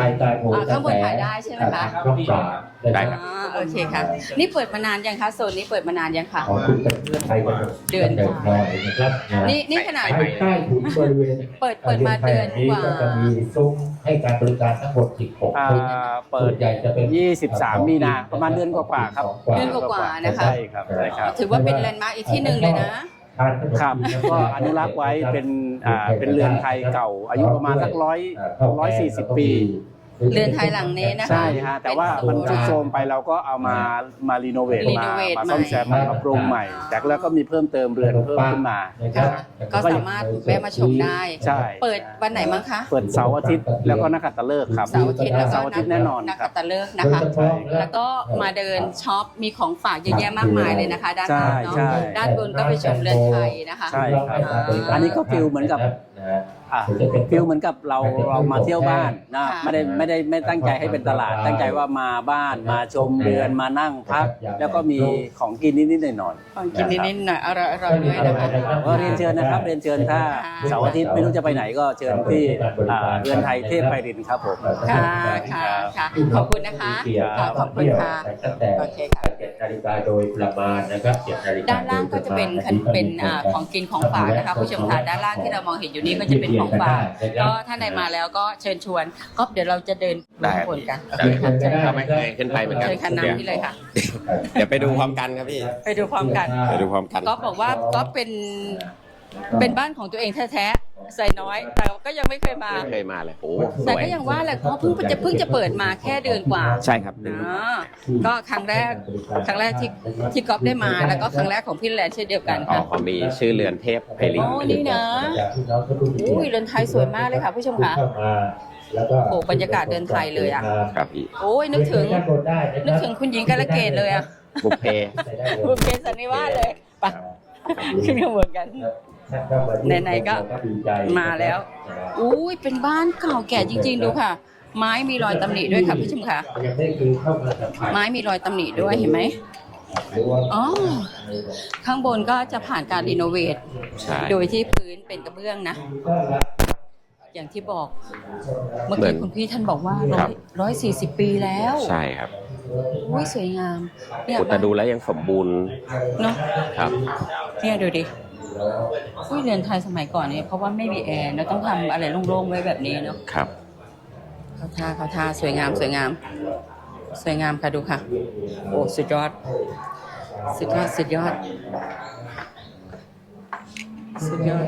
[SPEAKER 4] รายการโห
[SPEAKER 1] อ่าข้างบนขายได้ใช่ไหมคะ
[SPEAKER 4] ช่องสาม
[SPEAKER 2] ได้ครับ
[SPEAKER 1] อ๋อโอเคค่ะ นี่เปิดมานานยังคะโซนนี้เปิดมานานยังคะ
[SPEAKER 4] ของคุณเป็นเพื่อนไทยกัน
[SPEAKER 1] เดือน
[SPEAKER 4] หน่อยนะครับะ
[SPEAKER 1] นี่นี่ขนาด
[SPEAKER 4] ภายใต้ถุนบริเวณ
[SPEAKER 1] เปิดเปิดมาเดือนกว่า
[SPEAKER 4] ก็จะมีซุ้มให้การบริการทั้งหมด 16
[SPEAKER 3] อ่า
[SPEAKER 4] ซุ้ม
[SPEAKER 3] เปิ
[SPEAKER 4] ส่
[SPEAKER 3] ด
[SPEAKER 4] วนใหญ่จะเป็น
[SPEAKER 3] 23 มีนาประมาณเดือนกว่าๆครับ
[SPEAKER 1] เดือนกว่าๆนะคะ
[SPEAKER 3] ใช่ครับใช่ครับ
[SPEAKER 1] ถือว่าเป็นแลนด์มาร์กอีกที่หนึ่งเลยนะ
[SPEAKER 4] ทานขนม
[SPEAKER 3] ครับแล้วก็อนุรักษ์ไว้เป็นอ่าเป็นเรือนไทยเก่าอายุประมาณสักร้อยร้อยสี่สิบปี
[SPEAKER 1] เรือนไทยหลังนี้นะคะ
[SPEAKER 3] ใช่ฮะแต่ว่ามัน
[SPEAKER 1] เป็
[SPEAKER 3] ทุ
[SPEAKER 1] น
[SPEAKER 3] ด
[SPEAKER 1] โซ
[SPEAKER 3] โทร
[SPEAKER 1] น
[SPEAKER 3] มไปเราก็เอามามารีโนเวทมา
[SPEAKER 1] renovate
[SPEAKER 3] มาซ่อมแซม
[SPEAKER 1] ใหม่
[SPEAKER 3] มาปรับปรุงใหม่ แต่แล้วก็มีเพิ่มเติมเรือนเพิ่มขึ้นมา
[SPEAKER 1] ค่ะก็สามารถแวะมาชมได้
[SPEAKER 3] ใช่
[SPEAKER 1] เปิดวันไหนมั้งคะ
[SPEAKER 3] เปิดเสาร์อาทิตย์แล้วก็นักขัตฤกษ์ครับ
[SPEAKER 1] เสาร์อาทิตย์แล้วก็
[SPEAKER 3] เสาร์อาทิตย์แน่นอน
[SPEAKER 1] นัก
[SPEAKER 3] ครั
[SPEAKER 1] ขั
[SPEAKER 3] บ
[SPEAKER 1] ตฤกษ์นะคะ แล้วก็มาเดินช็อปมีของฝากเยอะแยะมากมายเลยนะคะ ด้านล่างเนาะ
[SPEAKER 3] ใช่ใช่
[SPEAKER 1] ด้านบนก็ไปชมเรือนไทยนะคะ
[SPEAKER 3] ใช่ครับ
[SPEAKER 1] อ่า
[SPEAKER 3] อันนี้ก็ฟิลเหมือนกับ อะฟิลเหมือนกับเราเรามาเที่ยวบ้านนะ
[SPEAKER 1] ค่ะ
[SPEAKER 3] ไม่ได้ไม่ได้ไม่ตั้งใจให้เป็นตลาด ตั้งใจว่ามาบ้านมาชมเรือนมานั่งพัก แล้วก็มีของกินนิดๆหน่อย
[SPEAKER 1] ของกินนิดๆหน่อยอร่อยอร่อยด้วยนะคะ
[SPEAKER 3] ๆก็เรียนเชิญนะครับเรียนเชิญถ้า
[SPEAKER 1] ค่ะ
[SPEAKER 3] เสาร์อาทิตย์ไม่รู้จะไปไหนก็เชิญที่อ่าเรือนไทยเทพไพรินทร์ครับผม
[SPEAKER 1] ค่ะค่ะค่ะขอบคุณนะคะค่ะขอบคุณค่ะโอเคค่ะ
[SPEAKER 4] เจ็ดนาฬิกาโดยประมาณนะครับเจ็ดนาฬิกา
[SPEAKER 1] ด้านล่างก็จะเป็นคันเป็นอ่าของกินของฝากนะคะผู้ชมค่ะด้านล่างที่เรามองเห็นอยู่นี่ก็จะเป็นของฝากก็ถ้าใดมาแล้วก็เชิญชวนก็เดี๋ยวเราจะเดิน
[SPEAKER 2] ได้
[SPEAKER 1] บนบนกัน
[SPEAKER 2] ได้
[SPEAKER 1] ค่ะเชิญ
[SPEAKER 2] เราไม่เคยขึ้นไปเหมือนกัน
[SPEAKER 1] เชิญคันน้ำที่เลยค่ะ
[SPEAKER 2] เดี๋ยวไปดูพร้อมกันครับพี่
[SPEAKER 1] ไปดูพร้อมกัน
[SPEAKER 2] ไปดูพร้อมกัน
[SPEAKER 1] ก็บอกว่าก็เป็น เป็นบ้านของตัวเองแท้ๆใส่น้อย แต่ก็ยังไม่เคยมา
[SPEAKER 2] ไม่เคยมาเลยโอ้ส
[SPEAKER 1] แต่
[SPEAKER 2] วย
[SPEAKER 1] ก็ยังว่าแหละเขาเพิ่งจะเพิ่งจะเปิดมาแค่เดือนกว่า
[SPEAKER 2] ใช่ครับหนึ่ง
[SPEAKER 1] อ๋อก็ครั้งแรกครั้งแรกที่ที่ก๊อฟได้มาแล้วก็ครั้งแรกของพี่แลนด์เช่นเดียวกัน
[SPEAKER 2] อ๋อ
[SPEAKER 1] ค่ะ
[SPEAKER 2] ของมีชื่อเรือนเทพไพลิน
[SPEAKER 1] โอ้นี่นะอุ้ยเรือนไทยสวยมากเลยค่ะผู้ชมค่ะ
[SPEAKER 4] แล้วก็
[SPEAKER 1] โอ้บรรยากาศเดินไทยเลยอะ
[SPEAKER 2] ครับพี่
[SPEAKER 1] โอ้ยนึกถึง นึกถึงคุณหญิงกาลเกตเลยอะ
[SPEAKER 2] บุฟเฟ่
[SPEAKER 1] บุญเพสันนิวาสเลยไปขึ้นข้างบนกัน ไหนๆก็มาแล้ว อุ้ยเป็นบ้านเก่าแก่จริง ๆ ดูค่ะ ไม้มีรอยตำหนิด้วยค่ะผู้ชมค่ะ
[SPEAKER 4] ยังไม่คือเข้ามาสัมผัส
[SPEAKER 1] ไม้มีรอยตำหนิด้วยเห็นไหมอ๋อ ข้างบนก็จะผ่านการรีโนเวท
[SPEAKER 2] ใช่
[SPEAKER 1] โดยที่พื้นเป็นกระเบื้องนะ อย่างที่บอก เมื่อ
[SPEAKER 2] เหมื
[SPEAKER 1] กี้
[SPEAKER 2] อน
[SPEAKER 1] คุณพี่ท่านบอกว่า
[SPEAKER 2] ค
[SPEAKER 1] ร้
[SPEAKER 2] รั
[SPEAKER 1] อบยร้อยสี่สิบปีแล้ว
[SPEAKER 2] ใช่ครับ
[SPEAKER 1] อุ้ยสวยงามเนี่ย
[SPEAKER 2] โอ้แต่ดูแล้วยังสมบูรณ์
[SPEAKER 1] เนาะ
[SPEAKER 2] ครับ
[SPEAKER 1] เนี่ยดูดิ อุ้ยเรือนไทยสมัยก่อนเนี่ยเพราะว่าไม่มีแอร์เราต้องทำอะไรโล่งๆไว้แบบนี้เนาะ
[SPEAKER 2] ครับ
[SPEAKER 1] เขาท่าเขาท่าสวยงามสวยงาม สวยงามค่ะดูค่ะ โอ้สุดยอด สุดยอดสุดยอด สุดยอด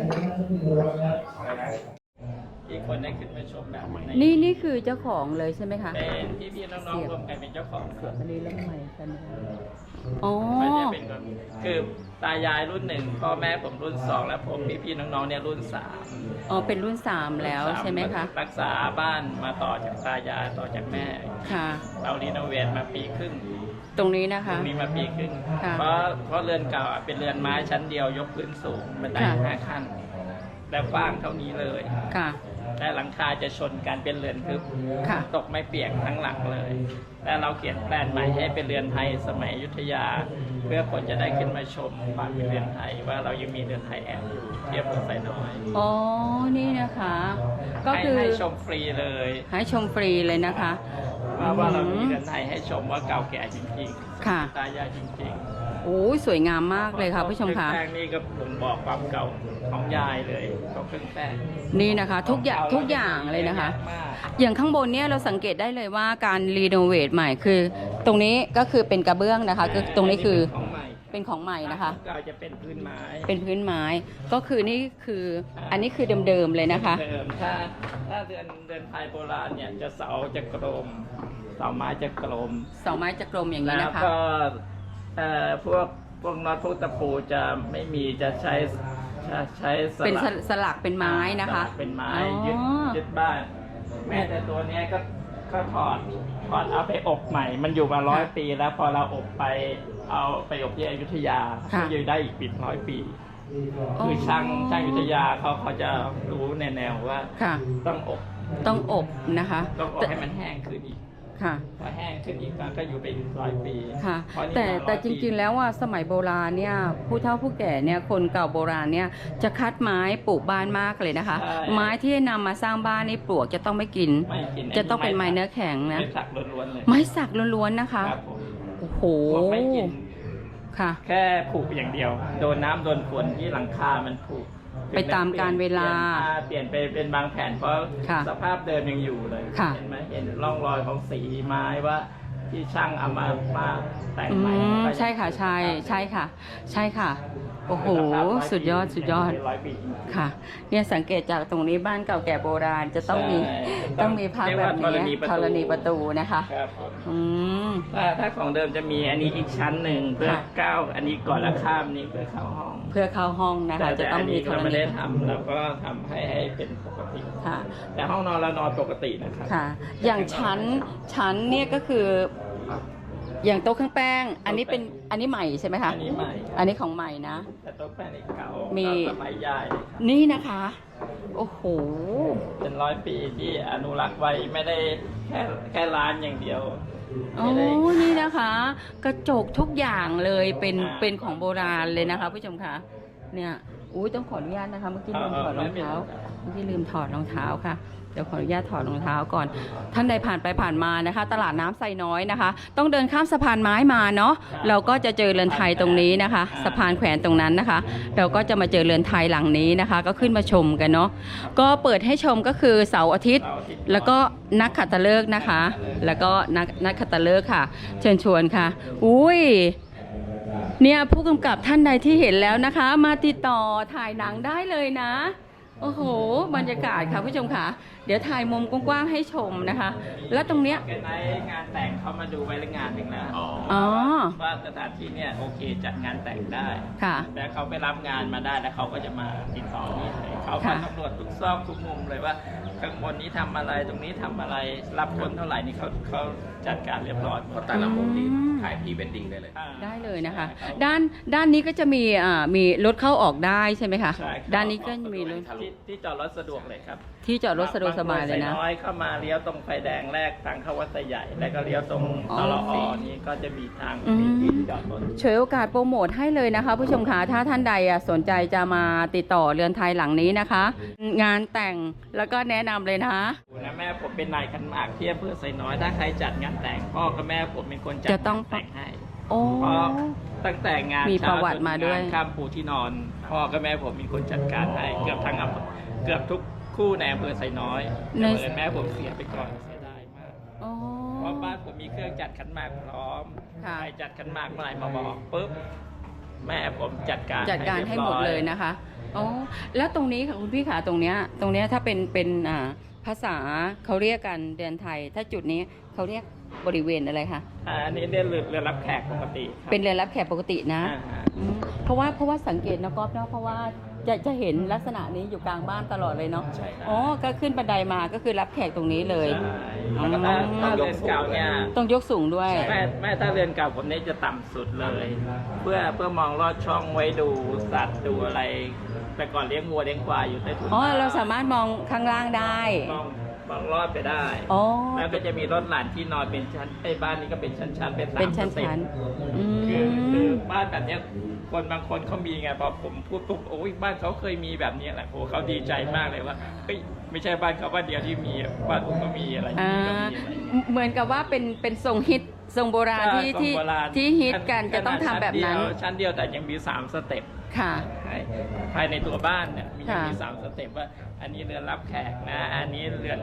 [SPEAKER 5] อีกคนได้ขึ้นมาชมแบบใน
[SPEAKER 1] นี่นี่คือเจ้าของเลยใช่ไหมคะ
[SPEAKER 5] เป็นพี่พี่ๆน้องๆรวมกันเป็นเจ้าของครับ
[SPEAKER 1] อันนี้เริ่มใหม่กันนะคะ อ๋อ
[SPEAKER 5] ไม่ได้เป็นคนคือตายายรุ่นหนึ่งพ่อแม่ผมรุ่นสองแล้วผมพี่พี่ๆน้องๆเนี่ยรุ่นสาม
[SPEAKER 1] อ๋อเป็นรุ่นสามแล้วใช่ไหมคะ
[SPEAKER 5] รักษาบ้านมาต่อจากตายายต่อจากแม่
[SPEAKER 1] ค่ะ
[SPEAKER 5] เรารีโนเวทมาปีครึ่ง
[SPEAKER 1] ตรงนี้นะ
[SPEAKER 5] ตร
[SPEAKER 1] คะ
[SPEAKER 5] งนี้มาปีครึ่ง
[SPEAKER 1] ค่ะ
[SPEAKER 5] เพราะเพราะเรือนเก่าอะเป็นเรือนไม้ชั้นเดียวยกพื้นสูงบันได
[SPEAKER 1] ค่ะ
[SPEAKER 5] ห้าขั้น และกว้างเท่านี้เลย
[SPEAKER 1] ค่ะ
[SPEAKER 5] และหลังคาจะชนกันเป็นเรือนทึบ
[SPEAKER 1] ค่ะ
[SPEAKER 5] ตกไม่เปียกทั้งหลังเลย และเราเขียนแปลนใหม่ให้เป็นเรือนไทยสมัยอยุธยา เพื่อคนจะได้ขึ้นมาชมความเป็นเรือนไทย ว่าเรายังมีเรือนไทยแอบอยู่เทียบกับไซน้อย
[SPEAKER 1] อ๋อ นี่นะคะ ก็
[SPEAKER 5] ให้
[SPEAKER 1] คือ
[SPEAKER 5] ให้ชมฟรีเลย
[SPEAKER 1] ให้ชมฟรีเลยนะคะ
[SPEAKER 5] ว่าว่าเรามีเรือนไทยให้ชมว่าเก่าแก่จริง
[SPEAKER 1] ค่ะ
[SPEAKER 5] ๆตายายจริง
[SPEAKER 1] โอ้ยสวยงามมาก
[SPEAKER 5] ๆ
[SPEAKER 1] เลยค่ะผู้ชมค่ะ
[SPEAKER 5] แป้งนี่ก็ผมบอกความเก่าของยายเลยของเครื่องแป้ง
[SPEAKER 1] นี่นะคะ ทุกอย่างทุกอย่างเลยนะคะ
[SPEAKER 5] มาก
[SPEAKER 1] อย่างข้างบนเนี่ยเราสังเกตได้เลยว่าการรีโนเวทใหม่คือ ตรงนี้ก็คือเป็นกระเบื้องนะคะคือตรงนี้คือ
[SPEAKER 5] ของใหม่
[SPEAKER 1] เป็นของใหม่นะคะ
[SPEAKER 5] เก่าจะเป็นพื้นไม้
[SPEAKER 1] เป็นพื้นไม้ก็คือนี่คืออันนี้คือเดิมๆเลยนะคะ
[SPEAKER 5] เดิมถ้าถ้าเรือนเรือนไทยโบราณเนี่ยจะเสาจะกลมเสาไม้จะกลม
[SPEAKER 1] เสาไม้จะกลมอย่างนี้
[SPEAKER 5] แล้ว
[SPEAKER 1] นะคะ
[SPEAKER 5] ก็ เอ่อพวกพวกน็อตพวกตะปูจะไม่มีจะใช้จะใช้ส
[SPEAKER 1] เป็น
[SPEAKER 5] ลัก
[SPEAKER 1] สลักเป็นไม้นะคะ
[SPEAKER 5] สลักเป็นไม้
[SPEAKER 1] อ๋อ
[SPEAKER 5] ยึดยึดบ้าน แม้แต่ตัวเนี้ยก็ก็ถอดถอดเอาไปอบใหม่ มันอยู่มาร้อยปีแล้วพอเราอบไปเอาไปอบที่อยุธยาก็อยู่ได้อีกปีร้อยปี คือช่างช่างอยุธยาเขาเขาจะรู้แนวๆว่า
[SPEAKER 1] ค่ะ
[SPEAKER 5] ต้องอบ
[SPEAKER 1] ต้องอบนะคะ
[SPEAKER 5] ต้องอบ
[SPEAKER 1] แต่
[SPEAKER 5] ให้มันแห้งขึ้นอีก
[SPEAKER 1] ค่ะ
[SPEAKER 5] พอแห้งขึ้นอีกก็อยู่ไปอีกร้อยปี
[SPEAKER 1] ค่ะ
[SPEAKER 5] เพราะนี่
[SPEAKER 1] แต่
[SPEAKER 5] มา
[SPEAKER 1] แต่
[SPEAKER 5] อย
[SPEAKER 1] จ
[SPEAKER 5] ปี
[SPEAKER 1] ริงๆ แล้วว่าสมัยโบราณเนี่ยผู้เฒ่าผู้แก่เนี่ยคนเก่าโบราณเนี่ยจะคัดไม้ปลูกบ้านมากเลยนะคะ
[SPEAKER 5] ใช่
[SPEAKER 1] ไม้ที่นำมาสร้างบ้านนี่ปลวกจะต้องไม่กิน
[SPEAKER 5] ไม่กิน
[SPEAKER 1] จะต้องเป็นไม้เนื้อแข็งนะ
[SPEAKER 5] ไม่สักล้วนๆเลย
[SPEAKER 1] ไม้สักล้วนๆนะคะ
[SPEAKER 5] ครับผม
[SPEAKER 1] โอ้โห
[SPEAKER 5] พวกไม่กิน
[SPEAKER 1] ค่ะ
[SPEAKER 5] แค่ผูกอย่างเดียว โดนน้ำโดนฝนที่หลังคา มันผูก
[SPEAKER 1] ไปตามกาลเวลา
[SPEAKER 5] เปลี่ยนไปเป็นบางแผ่นเพราะ
[SPEAKER 1] ค่ะ
[SPEAKER 5] สภาพเดิมยังอยู่เลย
[SPEAKER 1] ค่ะ
[SPEAKER 5] เห็นไหมเห็นร่องรอยของสีไม้ว่า ที่ช่างเอามามาแต่ง
[SPEAKER 1] อื
[SPEAKER 5] ใหม่
[SPEAKER 1] ม
[SPEAKER 5] ก็
[SPEAKER 1] ใช่ค่ะใช่ใช่ค่ะ ใช่ค่ะ โอ้โห
[SPEAKER 5] นะครับร้ปี
[SPEAKER 1] สุดยอด สุดยอด
[SPEAKER 5] ร้อยปีจริงๆ
[SPEAKER 1] ค่ะ เนี่ยสังเกตจากตรงนี้บ้านเก่าแก่โบราณจะต้องมี
[SPEAKER 5] ใช่
[SPEAKER 1] ต้องมีพักแบบ
[SPEAKER 5] เรียกว่าธร
[SPEAKER 1] นี้
[SPEAKER 5] ณีประตู
[SPEAKER 1] ธรณีประตูนะคะ
[SPEAKER 5] ครับผม
[SPEAKER 1] อืม
[SPEAKER 5] ถ้าถ้าของเดิมจะมีอันนี้อีกชั้นหนึ่งเพื่อ
[SPEAKER 1] ค่ะ
[SPEAKER 5] ก้าวอันนี้ก่อนแล้วข้ามนี่เพื่อเข้าห้อง
[SPEAKER 1] เพื่อเข้าห้องนะคะ จะต้องมีธร
[SPEAKER 5] เรา
[SPEAKER 1] ณี
[SPEAKER 5] ไม่ได้ทำเราก็ทำให้ให้เป็นปกติ
[SPEAKER 1] ค่ะ
[SPEAKER 5] แต่ห้องนอนเรานอนปกตินะครับ
[SPEAKER 1] ค่ะ อย่างชั้นชั้นเนี่ยก็คือ อย่างโต๊ะเครื่องแป้ง อันนี้เป็น อันนี้ใหม่ใช่ไหมคะ
[SPEAKER 5] อันนี้ใหม่
[SPEAKER 1] อันนี้ของใหม่นะ
[SPEAKER 5] แต่โต๊ะแป้งนี่เก่า
[SPEAKER 1] มี
[SPEAKER 5] สมัยใหญ่
[SPEAKER 1] นี่นะคะ โอ้โห
[SPEAKER 5] เป็นร้อยปีที่อนุรักษ์ไว้ไม่ได้แค่แค่ร้านอย่างเดียว
[SPEAKER 1] โอ้
[SPEAKER 5] ไม่ได้
[SPEAKER 1] นี่นะคะ กระจกทุกอย่างเลยเป็น
[SPEAKER 5] อ่า
[SPEAKER 1] เป็นของโบราณเลยนะคะผู้ชมคะ เนี่ย อุ้ยต้องขออนุญาตนะคะเมื่อกี้ลืมถอดรองเท้าเมื่อกี้ลืมถอดรองเท้าค่ะเดี๋ยวขออนุญาตถอดรองเท้าก่อน ท่านใดผ่านไปผ่านมานะคะ ตลาดน้ำไซน้อยนะคะ ต้องเดินข้ามสะพานไม้มาเนาะเราก็จะเจอเรือนไทยตรงนี้นะคะ สะพานแขวนตรงนั้นนะคะ เราก็จะมาเจอเรือนไทยหลังนี้นะคะ ก็ขึ้นมาชมกันเนาะก็เปิดให้ชมก็คือเสาร์อาทิตย์
[SPEAKER 5] เสาร์อาทิตย์
[SPEAKER 1] แล้วก็นักขัตฤกษ์นะคะ แล้วก็นักนักขัตฤกษ์ค่ะ เชิญชวนค่ะ อุ้ย เนี่ยผู้กำกับท่านใดที่เห็นแล้วนะคะ มาติดต่อถ่ายหนังได้เลยนะ โอ้โห บรรยากาศค่ะผู้ชมค่ะ เดี๋ยวถ่ายมุมกว้างๆให้ชมนะคะ แล้วตรงเนี้ย
[SPEAKER 5] แกไนท์งานแต่งเขามาดูไว้แล้วงานหนึ่งแล้ว
[SPEAKER 1] อ๋อ
[SPEAKER 5] ว่าสถานที่เนี่ยโอเคจัดงานแต่งได้
[SPEAKER 1] ค่ะ
[SPEAKER 5] แต่เขาไปรับงานมาได้แล้วเขาก็จะมาติดต่อนี่เลยเขาก็
[SPEAKER 1] ค่ะ
[SPEAKER 5] ตำรวจทุกซอกทุกมุมเลยว่า ข้างบนนี้ทำอะไรตรงนี้ทำอะไรรับคนเท่าไหร่นี่เขาเขาจัดการเรียบร้อยหมด
[SPEAKER 2] แต่ละมุมนี้
[SPEAKER 1] อืม
[SPEAKER 2] ถ่ายพรีเวดดิ้งได้เลย
[SPEAKER 5] อ่า
[SPEAKER 1] ได้เลยนะคะ ด้านด้านนี้ก็จะมีอ่ามีรถเข้าออกได้ใช่ไหมคะ
[SPEAKER 5] ใช่ครับ
[SPEAKER 1] ด้านนี้ก็มีรถ
[SPEAKER 5] ที่ที่จอดรถสะดวกเลยครับ
[SPEAKER 1] ที่จอดรถสะดวกสบายเลยนะ
[SPEAKER 5] บงคไซน้อยเข้ามาเลี้ยวตรงไฟแดงแรกทางเข้าวัดไซใหญ่ แล้วก็เลี้ยวตรง
[SPEAKER 1] อ๋อ
[SPEAKER 5] ตลออนี่ก็จะมีทาง
[SPEAKER 1] อืม
[SPEAKER 5] มีที่จอดรถ
[SPEAKER 1] ฉวยโอกาสโปรโมทให้เลยนะคะผู้ชมคะถ้าท่านใดอะสนใจจะมาติดต่อเรือนไทยหลังนี้นะคะ งานแต่งแล้วก็แนะนำเลยนะคะ
[SPEAKER 5] นะแม่ผมเป็นนายขันหมากที่อำเภอไซน้อยถ้าใครจัดงานแต่งพ่อกับแม่ผมเป็นคนจัด
[SPEAKER 1] จะต้อง
[SPEAKER 5] งานแต่งให้
[SPEAKER 1] โอ้
[SPEAKER 5] เพราะตั้งแต่งาน
[SPEAKER 1] มี
[SPEAKER 5] เช้า
[SPEAKER 1] ประวัติ
[SPEAKER 5] จน
[SPEAKER 1] มาด้วย
[SPEAKER 5] งนข้ามปูที่นอนพ่อกับแม่ผมเป็นคนจัดการให้เกือบทั้งอำเภอเกือบทุก คู่ในอำเภอไซน้อยแต่เอิญแม่ผมเสียไปก่อนเสียดายมาก
[SPEAKER 1] โอ้
[SPEAKER 5] เพราะบ้านผมมีเครื่องจัดขันหมากพร้อม
[SPEAKER 1] ค่ะ
[SPEAKER 5] ใครจัดขันหมากเมื่อไหร่มาบอกปุ๊บแม่ผมจัดการ
[SPEAKER 1] จัดการให้หมด
[SPEAKER 5] รีบร้อ
[SPEAKER 1] เลยนะคะโอ้แล้วตรงนี้ค่ะคุณพี่ขาตรงเนี้ย ตรงเนี้ยถ้าเป็นเป็นอ่าภาษาเขาเรียกกันเดือนไทย ถ้าจุดนี้เขาเรียกบริเวณอะไรคะ
[SPEAKER 5] อ่าอันนี้เรียกเรือเรือรับแขกปกติครับ
[SPEAKER 1] เป็นเรือนรับแขกปกตินะ
[SPEAKER 5] อ่าฮะ
[SPEAKER 1] อืมเพราะว่าเพราะว่าสังเกตนะก๊อฟเนาะเพราะว่า จะจะเห็นลักษณะนี้อยู่กลางบ้านตลอดเลยเนาะ
[SPEAKER 5] ใช่ครับ
[SPEAKER 1] อ๋อ ก็ขึ้นบันไดมาก็คือรับแขกตรงนี้เลย
[SPEAKER 5] ใช่แล้วก็ถ้าถ้าเรือนเก่าเนี่ย
[SPEAKER 1] ต้องยกสูงด้วย
[SPEAKER 5] แม่แม่ถ้าเรือนเก่าผมเนี่ยจะต่ำสุดเลย เพื่อเพื่อมองลอดช่องไว้ดูสัตว์ดูอะไร แต่ก่อนเลี้ยงวัวเลี้ยงควายอยู่ใต้ถุน
[SPEAKER 1] อ๋อ
[SPEAKER 5] บ้น
[SPEAKER 1] เราสามารถมองข้างล่างได้
[SPEAKER 5] มองมองลอดไปได้
[SPEAKER 1] อ๋อ
[SPEAKER 5] แล้วก็จะมีรถหลานที่นอนเป็นชั้นไอ้บ้านนี้ก็เป็นชั้นๆเป็นสาม
[SPEAKER 1] เป็นชั้น
[SPEAKER 5] สเต็ป
[SPEAKER 1] ชั้นๆอื
[SPEAKER 5] คือคือ
[SPEAKER 1] ม
[SPEAKER 5] บ้านแบบเนี้ย คนบางคนเขามีไงพอผมพูดปุ๊บโอ้ยบ้านเขาเคยมีแบบนี้แหละโอ้เขาดีใจมากเลยว่าเฮ้ยไม่ใช่บ้านเขาบ้านเดียวที่มีบ้านผมก็มีอะไร
[SPEAKER 1] อ่า
[SPEAKER 5] นี่ก็มีอะไร
[SPEAKER 1] เหมือนกับว่าเป็นเป็นทรงฮิตทรงโบราณที่
[SPEAKER 5] ใช่
[SPEAKER 1] ที่
[SPEAKER 5] ของโบราณ
[SPEAKER 1] ที่ฮิตกันจะต้องทำแบบนั้น
[SPEAKER 5] ชั้เดียวชั้นเดียวแต่ยังมีสามสเต็ป
[SPEAKER 1] ค่ะ
[SPEAKER 5] ให้ภายในตัวบ้านเนี่ยมี
[SPEAKER 1] ค่ะ
[SPEAKER 5] มีสามสเต็ปว่า อันนี้เรือนรับแขกนะ อันนี้เรือน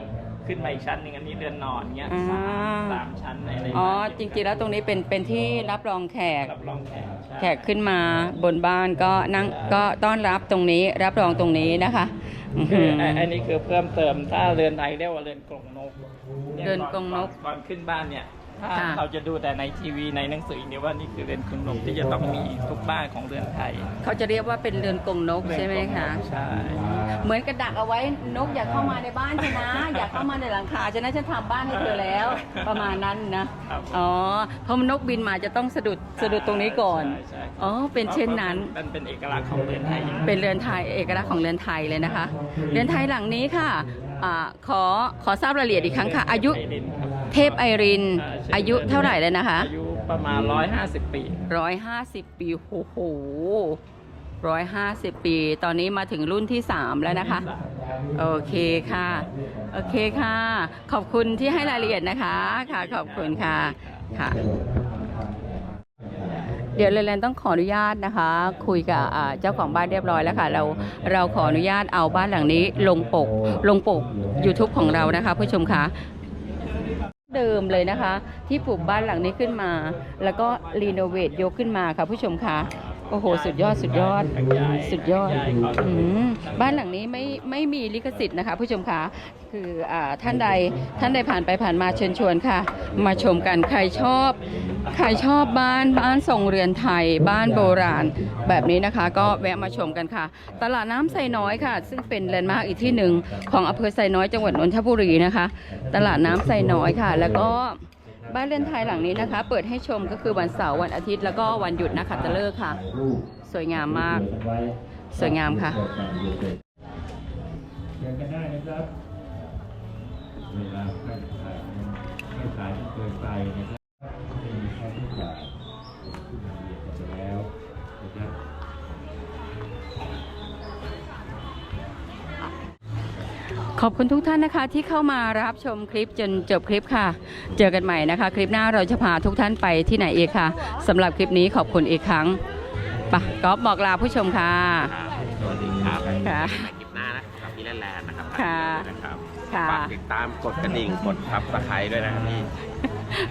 [SPEAKER 5] ขึ้นมาอีกชั้นหนึ่งอันนี้เรือนนอนเงี้ยสามสามชั้นในใน
[SPEAKER 1] อ๋อ
[SPEAKER 5] บ้าน
[SPEAKER 1] จริงๆแล้วตรงนี้เป็นเป็นที่รับรองแขก
[SPEAKER 5] รับรองแขกใช่
[SPEAKER 1] แขกขึ้นมาบนบ้านก็นั่งก็ต้อนรับตรงนี้รับรองตรงนี้นะคะอื้อ
[SPEAKER 5] คื
[SPEAKER 1] หื
[SPEAKER 5] อ
[SPEAKER 1] อ
[SPEAKER 5] ไอ้อันนี้คือเพิ่มเติมถ้าเรือนไทยเรียกว่าเรือนกรงนกย
[SPEAKER 1] เรือนกรงนก
[SPEAKER 5] ก่อก่อนขึ้นบ้านเนี่ยถ้า
[SPEAKER 1] ค่ะ
[SPEAKER 5] เราจะดูแต่ในทีวีในหนังสือเนี่ยว่านี่คือเรือนกรงนกที่จะต้องมีทุกบ้านของเรือนไทย
[SPEAKER 1] เขาจะเรียกว่าเป็นเรือนกรงนกใช่ไหมคะ
[SPEAKER 5] ใช่
[SPEAKER 1] เหมือนกระดักเอาไว้นกอยากเข้ามาในบ้านใช่นะ อยากเข้ามาในหลังคาฉะนั้นฉันทำบ้านให้เธอแล้ว ประมาณนั้นนะ ครับอ๋อเพราะมันนกบินมาจะต้องสะดุดสะดุดตรงนี้ก่อน
[SPEAKER 5] ใช่ใช่
[SPEAKER 1] อ๋อ เป็นเช่นนั้น
[SPEAKER 5] มันเป็นเอกลักษณ์ของเรือนไทยอย่างหนึ่ง
[SPEAKER 1] เป็นเรือนไทยเอกลักษณ์ของเรือนไทยเลยนะคะ เรือนไทยหลังนี้ค่ะ อ่าขอขอทราบรายละเอียดอีกครั้งค่ะ อายุ
[SPEAKER 5] ไอรินครับ
[SPEAKER 1] เทพไอริน
[SPEAKER 5] อ่าใช่
[SPEAKER 1] อายุเท่าไหร่แล้วนะคะ
[SPEAKER 5] อายุประมาณ 150 ปี
[SPEAKER 1] ร้อยห้าสิบปีโอ้โหร้อยห้าสิบปี ตอนนี้มาถึงรุ่นที่สามแล้วนะคะ โอเคค่ะ โอเคค่ะ ขอบคุณที่ให้รายละเอียดนะคะ ค่ะ ขอบคุณค่ะ ค่ะ เดี๋ยวเรนต้องขออนุญาตนะคะ คุยกับเจ้าของบ้านเรียบร้อยแล้วค่ะ เราเราขออนุญาตเอาบ้านหลังนี้ลงปกลงปก YouTube ของเรานะคะ ผู้ชมคะเดิมเลยนะคะ ที่ปลูกบ้านหลังนี้ขึ้นมา แล้วก็รีโนเวทยกขึ้นมาค่ะผู้ชมคะ โอ้โห สุดยอดสุดยอด สุดยอดอืมบ้านหลังนี้ไม่ไม่มีลิขสิทธิ์นะคะ ผู้ชมคะคืออ่าท่านใดท่านใดผ่านไปผ่านมาเชิญชวนค่ะ มาชมกันใครชอบ ใครชอบบ้านบ้านทรงเรือนไทย บ้านโบราณ แบบนี้นะคะ ก็แวะมาชมกันค่ะ ตลาดน้ำไซน้อยค่ะ ซึ่งเป็นแลนด์มาร์กอีกที่หนึ่งของอำเภอไซน้อยจังหวัดนนทบุรีนะคะ ตลาดน้ำไซน้อยค่ะ แล้วก็ บ้านเรือนไทยหลังนี้นะคะ เปิดให้ชมก็คือวันเสาร์วันอาทิตย์แล้วก็วันหยุดนะคะตะเลิกษ์ค่ะ สวยงามมาก สวยงามค่ะ
[SPEAKER 4] เดินกันได้นะครับ เวลาไม่สายไม่ขายเกินไปนะครับ
[SPEAKER 1] ขอบคุณทุกท่านนะคะที่เข้ามารับชมคลิปจนจบคลิปค่ะ เจอกันใหม่นะคะ คลิปหน้าเราจะพาทุกท่านไปที่ไหนอีกค่ะสำหรับคลิปนี้ขอบคุณอีกครั้งไปะก๊อฟบอกลาผู้ชมค่ะ
[SPEAKER 2] สวัสดีครับ
[SPEAKER 1] ค่ะ
[SPEAKER 2] คลิปหน้านะครับพี่แลนแลนด์นะครับ
[SPEAKER 1] ค่ะ
[SPEAKER 2] นะครับ
[SPEAKER 1] ค่ะ
[SPEAKER 2] ฝากติดตามกดกระดิ่งกดซับสไครต์ด้วยนะครับพี่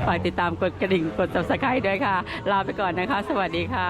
[SPEAKER 1] ฝากติดตามกดกระดิ่งกด subscribe ด้วยค่ะ ลาไปก่อนนะคะ สวัสดีค่ะ